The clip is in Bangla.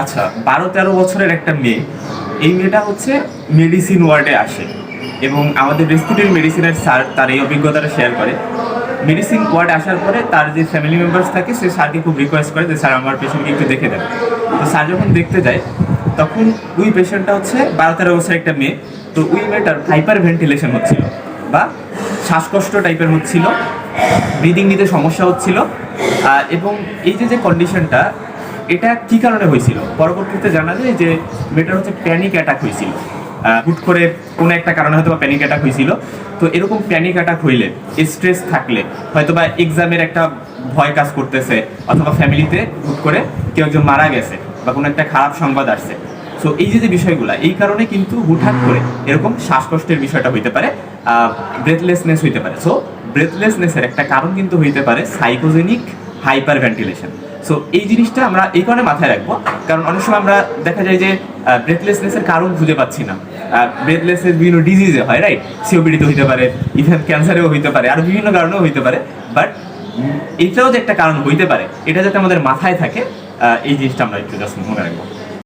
আচ্ছা বারো তেরো বছরের একটা মেয়ে। এই মেয়েটা হচ্ছে মেডিসিন ওয়ার্ডে আসে এবং আমাদের রেসপিউটেড মেডিসিনের স্যার তার এই অভিজ্ঞতাটা শেয়ার করে। মেডিসিন ওয়ার্ডে আসার পরে তার যে ফ্যামিলি মেম্বার্স থাকে, সে স্যারকে খুব রিকোয়েস্ট করে যে, স্যার, আমার পেশেন্টকে একটু দেখে দেন। তো স্যার যখন দেখতে যায়, তখন ওই পেশেন্টটা হচ্ছে বারো তেরো বছরের একটা মেয়ে। তো ওই মেয়েটার হাইপার ভেন্টিলেশন হচ্ছিল বা শ্বাসকষ্ট টাইপের হচ্ছিল ব্রিদিং নিতে সমস্যা হচ্ছিল। এবং এই যে যে কন্ডিশনটা এটা কি কারণে হয়েছিল? পরবর্তীতে জানা যায় যে মেয়েটার হচ্ছে প্যানিক অ্যাটাক হয়েছিল। হুট করে কোনো একটা কারণে হয়তো বা প্যানিক অ্যাটাক হয়েছিল। তো এরকম প্যানিক অ্যাটাক হইলে স্ট্রেস থাকলে হয়তো বা এক্সামের একটা ভয় কাজ করতেছে, অথবা ফ্যামিলিতে হুট করে কেউ একজন মারা গেছে বা কোনো একটা খারাপ সংবাদ আসছে। সো এই যে যে বিষয়গুলো, এই কারণে কিন্তু হুটহাট করে এরকম শ্বাসকষ্টের বিষয়টা হইতে পারে ব্রেথলেসনেস হইতে পারে। সো ব্রেথলেসনেসের একটা কারণ কিন্তু হইতে পারে সাইকোজেনিক হাইপার ভেন্টিলেশন সো এই জিনিসটা আমরা এই কারণে মাথায় রাখব। কারণ অনেক সময় আমরা দেখা যায় যে ব্রেথলেসনেসের কারণ খুঁজে পাচ্ছি না। ব্রেথলেসনেস বিভিন্ন ডিজিজে হয় রাইট সিওপিডিতে হইতে পারে ইভেন ক্যান্সারেও হইতে পারে, আর বিভিন্ন কারণেও হইতে পারে। বাট এটাও যে একটা কারণ হইতে পারে, এটা যাতে আমাদের মাথায় থাকে এই জিনিসটা আমরা একটু জাস্ট মনে রাখব।